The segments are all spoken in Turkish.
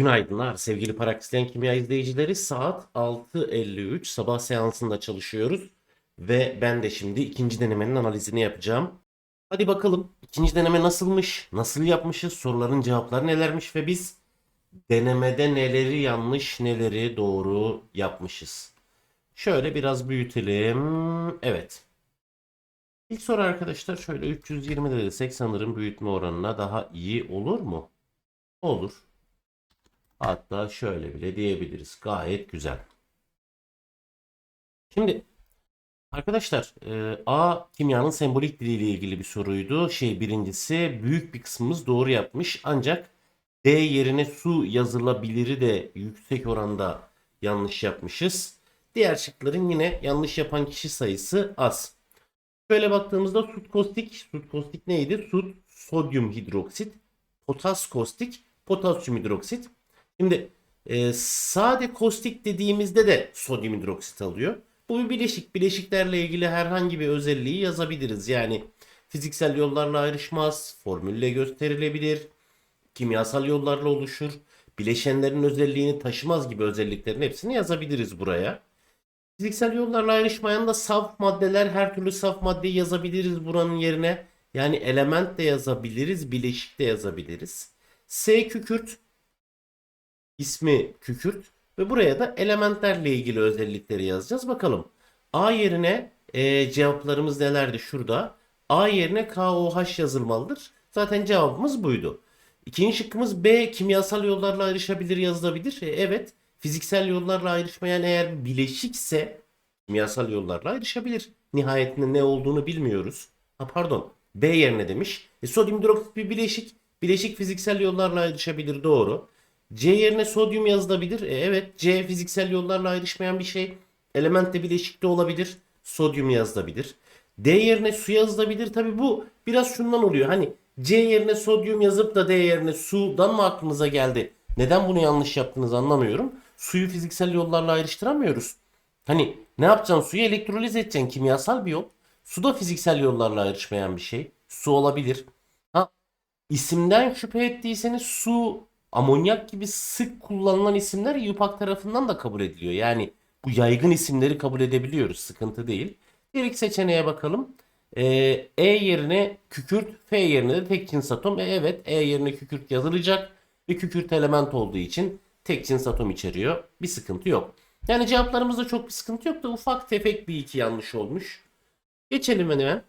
Günaydınlar sevgili Parakslen Kimya izleyicileri. Saat 6.53 sabah seansında çalışıyoruz. Ve ben de şimdi ikinci denemenin analizini yapacağım. Hadi bakalım ikinci deneme nasılmış, nasıl yapmışız, soruların cevapları nelermiş ve biz denemede neleri yanlış, neleri doğru yapmışız. Şöyle biraz büyütelim. Evet. İlk soru arkadaşlar şöyle 320 desek sanırım büyütme oranına daha iyi olur mu? Olur. Hatta şöyle bile diyebiliriz. Gayet güzel. Şimdi arkadaşlar e, A kimyanın sembolik diliyle ilgili bir soruydu. Şey birincisi büyük bir kısmımız doğru yapmış. Ancak D yerine su yazılabiliri de yüksek oranda yanlış yapmışız. Diğer şıkların yine yanlış yapan kişi sayısı az. Şöyle baktığımızda sut kostik, sut kostik neydi? Sut, sodyum hidroksit, potas kostik, potasyum hidroksit. Şimdi e, sade kostik dediğimizde de sodyum hidroksit alıyor. Bu bir bileşik. Bileşiklerle ilgili herhangi bir özelliği yazabiliriz. Yani fiziksel yollarla ayrışmaz, formülle gösterilebilir, kimyasal yollarla oluşur, bileşenlerin özelliğini taşımaz gibi özelliklerin hepsini yazabiliriz buraya. Fiziksel yollarla ayrışmayan da saf maddeler, her türlü saf maddeyi yazabiliriz buranın yerine. Yani element de yazabiliriz, bileşik de yazabiliriz. S kükürt ismi kükürt ve buraya da elementlerle ilgili özellikleri yazacağız. Bakalım. A yerine e, cevaplarımız nelerdi şurada? A yerine KOH yazılmalıdır. Zaten cevabımız buydu. İkinci şıkkımız B kimyasal yollarla ayrışabilir yazılabilir. E, evet. Fiziksel yollarla ayrışmayan eğer bileşikse kimyasal yollarla ayrışabilir. Nihayetinde ne olduğunu bilmiyoruz. Ha pardon. B yerine demiş. E, sodyum hidroksit bir bileşik. Bileşik fiziksel yollarla ayrışabilir doğru. C yerine sodyum yazılabilir. E, evet C fiziksel yollarla ayrışmayan bir şey. Element de bileşikte olabilir. Sodyum yazılabilir. D yerine su yazılabilir. Tabi bu biraz şundan oluyor. Hani C yerine sodyum yazıp da D yerine sudan mı aklınıza geldi? Neden bunu yanlış yaptığınızı anlamıyorum. Suyu fiziksel yollarla ayrıştıramıyoruz. Hani ne yapacaksın? Suyu elektroliz edeceksin. Kimyasal bir yol. Su da fiziksel yollarla ayrışmayan bir şey. Su olabilir. Ha, isimden şüphe ettiyseniz su, amonyak gibi sık kullanılan isimler YUPAC tarafından da kabul ediliyor. Yani bu yaygın isimleri kabul edebiliyoruz. Sıkıntı değil. İlk seçeneğe bakalım. Ee, e yerine kükürt, F yerine de tek cins atom. E, evet E yerine kükürt yazılacak. Ve kükürt element olduğu için tek cins atom içeriyor. Bir sıkıntı yok. Yani cevaplarımızda çok bir sıkıntı yok da ufak tefek bir iki yanlış olmuş. Geçelim hemen.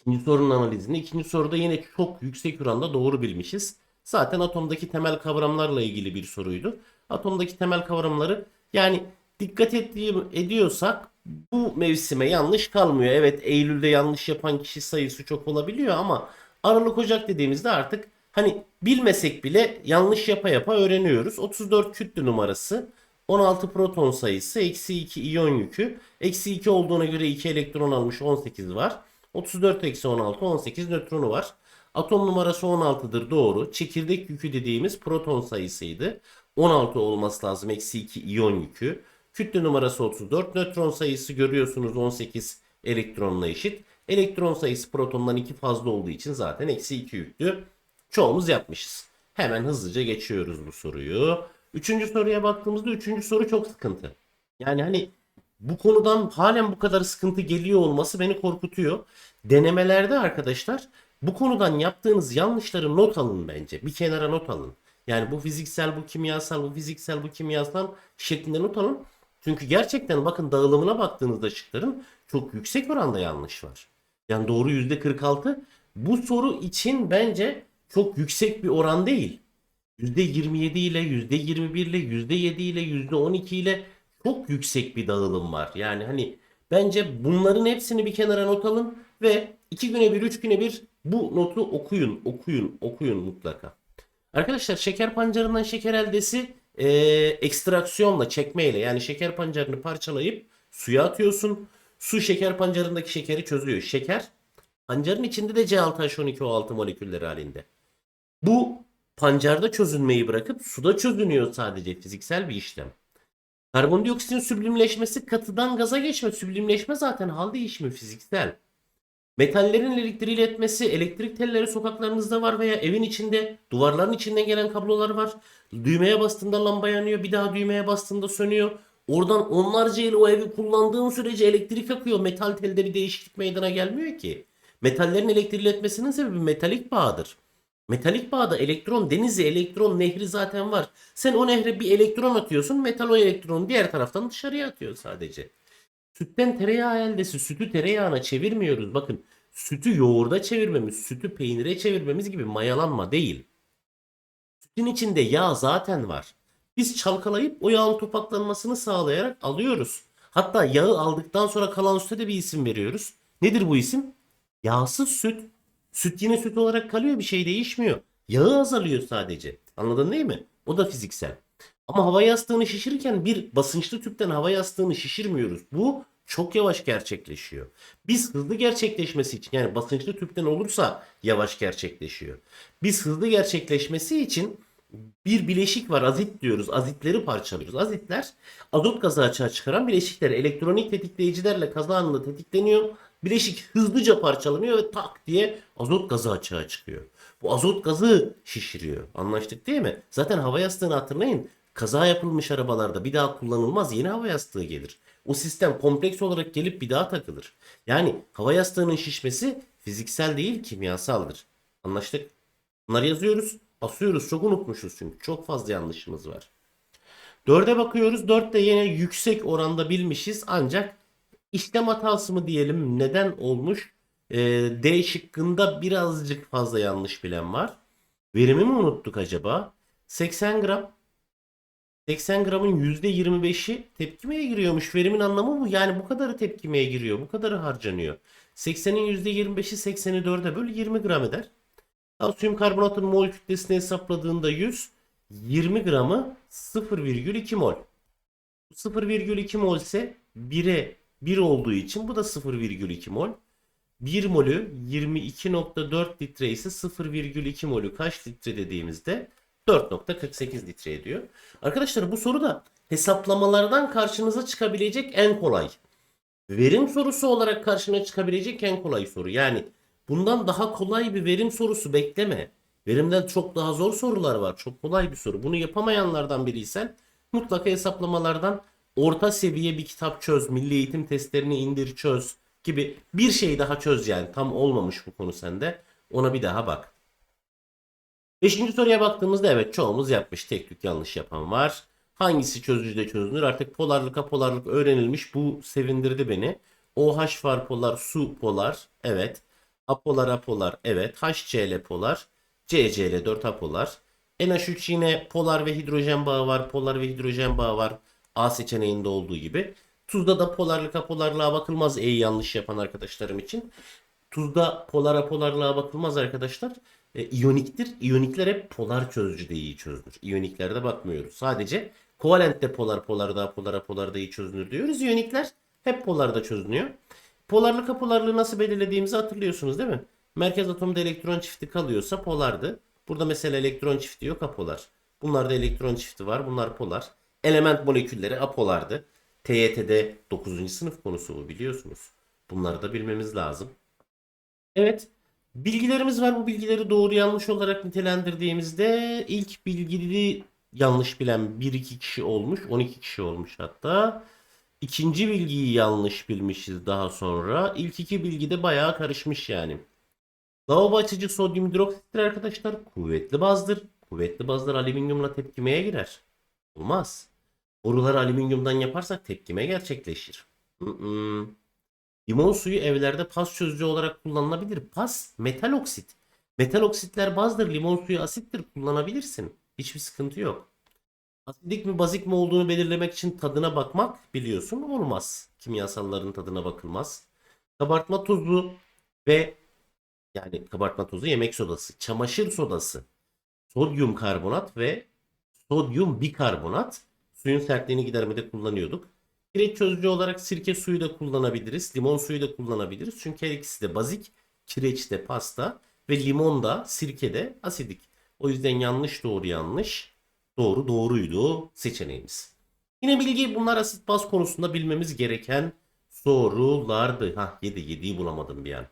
İkinci sorunun analizine. İkinci soruda yine çok yüksek oranda doğru bilmişiz. Zaten atomdaki temel kavramlarla ilgili bir soruydu. Atomdaki temel kavramları yani dikkat ettiğim, ediyorsak bu mevsime yanlış kalmıyor. Evet Eylül'de yanlış yapan kişi sayısı çok olabiliyor ama Aralık Ocak dediğimizde artık hani bilmesek bile yanlış yapa yapa öğreniyoruz. 34 kütle numarası 16 proton sayısı, eksi 2 iyon yükü. Eksi 2 olduğuna göre 2 elektron almış 18 var. 34 eksi 16 18 nötronu var. Atom numarası 16'dır doğru. Çekirdek yükü dediğimiz proton sayısıydı. 16 olması lazım eksi 2 iyon yükü. Kütle numarası 34. Nötron sayısı görüyorsunuz 18 elektronla eşit. Elektron sayısı protondan 2 fazla olduğu için zaten eksi 2 yüklü. Çoğumuz yapmışız. Hemen hızlıca geçiyoruz bu soruyu. Üçüncü soruya baktığımızda üçüncü soru çok sıkıntı. Yani hani bu konudan halen bu kadar sıkıntı geliyor olması beni korkutuyor. Denemelerde arkadaşlar bu konudan yaptığınız yanlışları not alın bence. Bir kenara not alın. Yani bu fiziksel, bu kimyasal, bu fiziksel, bu kimyasal şeklinde not alın. Çünkü gerçekten bakın dağılımına baktığınızda şıkların çok yüksek oranda yanlış var. Yani doğru %46. Bu soru için bence çok yüksek bir oran değil. %27 ile, %21 ile, %7 ile, %12 ile çok yüksek bir dağılım var. Yani hani bence bunların hepsini bir kenara not alın ve 2 güne bir, 3 güne bir bu notu okuyun, okuyun, okuyun mutlaka. Arkadaşlar şeker pancarından şeker eldesi e, ekstraksiyonla, çekmeyle yani şeker pancarını parçalayıp suya atıyorsun. Su şeker pancarındaki şekeri çözüyor. Şeker pancarın içinde de C6H12O6 molekülleri halinde. Bu pancarda çözünmeyi bırakıp suda çözünüyor sadece fiziksel bir işlem. Karbondioksitin süblimleşmesi katıdan gaza geçme. Süblimleşme zaten hal değişimi fiziksel. Metallerin elektriği iletmesi, elektrik telleri sokaklarınızda var veya evin içinde, duvarların içinden gelen kablolar var. Düğmeye bastığında lamba yanıyor, bir daha düğmeye bastığında sönüyor. Oradan onlarca yıl o evi kullandığın sürece elektrik akıyor. Metal telde bir değişiklik meydana gelmiyor ki. Metallerin elektriği iletmesinin sebebi metalik bağdır. Metalik bağda elektron denizi, elektron nehri zaten var. Sen o nehre bir elektron atıyorsun, metal o elektronu diğer taraftan dışarıya atıyor sadece. Sütten tereyağı eldesi sütü tereyağına çevirmiyoruz. Bakın sütü yoğurda çevirmemiz, sütü peynire çevirmemiz gibi mayalanma değil. Sütün içinde yağ zaten var. Biz çalkalayıp o yağın topaklanmasını sağlayarak alıyoruz. Hatta yağı aldıktan sonra kalan süte de bir isim veriyoruz. Nedir bu isim? Yağsız süt. Süt yine süt olarak kalıyor bir şey değişmiyor. Yağı azalıyor sadece. Anladın değil mi? O da fiziksel. Ama hava yastığını şişirirken bir basınçlı tüpten hava yastığını şişirmiyoruz. Bu çok yavaş gerçekleşiyor. Biz hızlı gerçekleşmesi için yani basınçlı tüpten olursa yavaş gerçekleşiyor. Biz hızlı gerçekleşmesi için bir bileşik var azit diyoruz. Azitleri parçalıyoruz. Azitler azot gazı açığa çıkaran bileşikler elektronik tetikleyicilerle kaza anında tetikleniyor. Bileşik hızlıca parçalanıyor ve tak diye azot gazı açığa çıkıyor. Bu azot gazı şişiriyor. Anlaştık değil mi? Zaten hava yastığını hatırlayın. Kaza yapılmış arabalarda bir daha kullanılmaz yeni hava yastığı gelir. O sistem kompleks olarak gelip bir daha takılır. Yani hava yastığının şişmesi fiziksel değil kimyasaldır. Anlaştık? Bunları yazıyoruz. Asıyoruz. Çok unutmuşuz çünkü. Çok fazla yanlışımız var. 4'e bakıyoruz. 4 de yine yüksek oranda bilmişiz. Ancak işlem hatası mı diyelim neden olmuş? Ee, D şıkkında birazcık fazla yanlış bilen var. Verimi mi unuttuk acaba? 80 gram 80 gramın %25'i tepkimeye giriyormuş. Verimin anlamı bu. Yani bu kadarı tepkimeye giriyor. Bu kadarı harcanıyor. 80'in %25'i 80'i 4'e böl 20 gram eder. Kalsiyum karbonatın mol kütlesini hesapladığında 100, 20 gramı 0,2 mol. 0,2 mol ise 1'e 1 olduğu için bu da 0,2 mol. 1 molü 22.4 litre ise 0,2 molü kaç litre dediğimizde 4.48 litre ediyor. Arkadaşlar bu soru da hesaplamalardan karşınıza çıkabilecek en kolay. Verim sorusu olarak karşına çıkabilecek en kolay soru. Yani bundan daha kolay bir verim sorusu bekleme. Verimden çok daha zor sorular var. Çok kolay bir soru. Bunu yapamayanlardan biriysen mutlaka hesaplamalardan orta seviye bir kitap çöz, milli eğitim testlerini indir çöz gibi bir şey daha çöz yani. Tam olmamış bu konu sende. Ona bir daha bak. Beşinci soruya baktığımızda evet çoğumuz yapmış. Tek tük yanlış yapan var. Hangisi çözücüde çözünür? Artık polarlık apolarlık öğrenilmiş. Bu sevindirdi beni. OH var polar, su polar. Evet. Apolar apolar. Evet. HCl polar. CCl 4 apolar. NH3 yine polar ve hidrojen bağı var. Polar ve hidrojen bağı var. A seçeneğinde olduğu gibi. Tuzda da polarlık apolarlığa bakılmaz E'yi yanlış yapan arkadaşlarım için. Tuzda polar apolarlığa bakılmaz arkadaşlar. E, iyoniktir. İyonikler hep polar çözücüde iyi çözünür. İyoniklerde bakmıyoruz. Sadece kovalentte polar polarda polar apolarda iyi çözünür diyoruz. İyonikler hep polarda çözünüyor. Polarlık apolarlığı nasıl belirlediğimizi hatırlıyorsunuz değil mi? Merkez atomda elektron çifti kalıyorsa polardı. Burada mesela elektron çifti yok apolar. Bunlarda elektron çifti var. Bunlar polar. Element molekülleri apolardı. TYT'de 9. sınıf konusu bu biliyorsunuz. Bunları da bilmemiz lazım. Evet. Bilgilerimiz var. Bu bilgileri doğru yanlış olarak nitelendirdiğimizde ilk bilgiyi yanlış bilen 1-2 kişi olmuş. 12 kişi olmuş hatta. İkinci bilgiyi yanlış bilmişiz daha sonra. İlk iki bilgi de bayağı karışmış yani. Lavabo açıcı sodyum hidroksittir arkadaşlar. Kuvvetli bazdır. Kuvvetli bazlar alüminyumla tepkimeye girer. Olmaz. Boruları alüminyumdan yaparsak tepkime gerçekleşir. Mm-mm. Limon suyu evlerde pas çözücü olarak kullanılabilir. Pas metal oksit. Metal oksitler bazıdır. Limon suyu asittir. Kullanabilirsin. Hiçbir sıkıntı yok. Asidik mi bazik mi olduğunu belirlemek için tadına bakmak biliyorsun olmaz. Kimyasalların tadına bakılmaz. Kabartma tozu ve yani kabartma tozu yemek sodası, çamaşır sodası, sodyum karbonat ve sodyum bikarbonat suyun sertliğini gidermede kullanıyorduk. Kireç çözücü olarak sirke suyu da kullanabiliriz. Limon suyu da kullanabiliriz. Çünkü her ikisi de bazik. Kireç de pasta ve limon da sirke de asidik. O yüzden yanlış doğru yanlış. Doğru doğruydu seçeneğimiz. Yine bilgi bunlar asit baz konusunda bilmemiz gereken sorulardı. Ha 7 7'yi bulamadım bir an.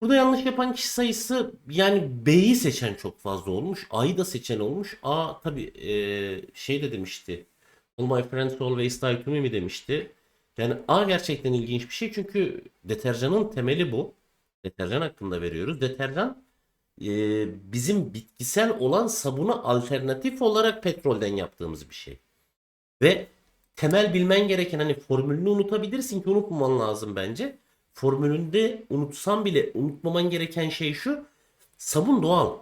Burada yanlış yapan kişi sayısı yani B'yi seçen çok fazla olmuş. A'yı da seçen olmuş. A tabi şey de demişti. All my friends always lie to me mi demişti. Yani A gerçekten ilginç bir şey çünkü deterjanın temeli bu. Deterjan hakkında veriyoruz. Deterjan e, bizim bitkisel olan sabuna alternatif olarak petrolden yaptığımız bir şey. Ve temel bilmen gereken hani formülünü unutabilirsin ki unutmaman lazım bence. Formülünde unutsan bile unutmaman gereken şey şu. Sabun doğal.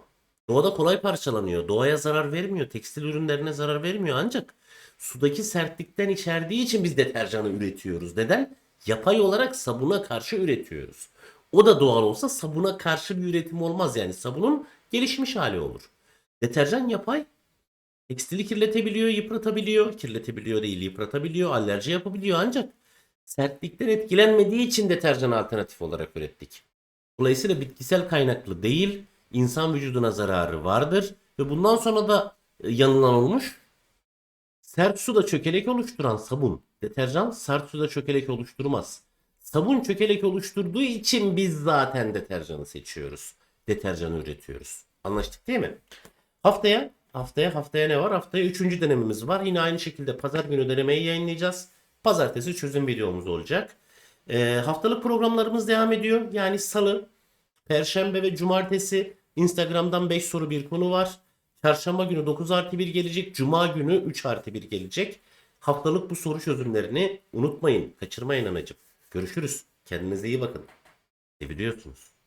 Doğada kolay parçalanıyor. Doğaya zarar vermiyor. Tekstil ürünlerine zarar vermiyor. Ancak sudaki sertlikten içerdiği için biz deterjanı üretiyoruz. Neden? Yapay olarak sabuna karşı üretiyoruz. O da doğal olsa sabuna karşı bir üretim olmaz yani. Sabunun gelişmiş hali olur. Deterjan yapay. Tekstili kirletebiliyor, yıpratabiliyor. Kirletebiliyor değil, yıpratabiliyor, alerji yapabiliyor. Ancak sertlikten etkilenmediği için deterjan alternatif olarak ürettik. Dolayısıyla bitkisel kaynaklı değil, insan vücuduna zararı vardır. Ve bundan sonra da e, yanılan olmuş. Sert suda çökelek oluşturan sabun. Deterjan sert suda çökelek oluşturmaz. Sabun çökelek oluşturduğu için biz zaten deterjanı seçiyoruz. Deterjanı üretiyoruz. Anlaştık değil mi? Haftaya haftaya haftaya ne var? Haftaya üçüncü denememiz var. Yine aynı şekilde pazar günü denemeyi yayınlayacağız. Pazartesi çözüm videomuz olacak. Ee, haftalık programlarımız devam ediyor. Yani salı, perşembe ve cumartesi Instagram'dan 5 soru bir konu var. Çarşamba günü 9 artı 1 gelecek. Cuma günü 3 artı 1 gelecek. Haftalık bu soru çözümlerini unutmayın. Kaçırmayın anacığım. Görüşürüz. Kendinize iyi bakın. Seviyorsunuz.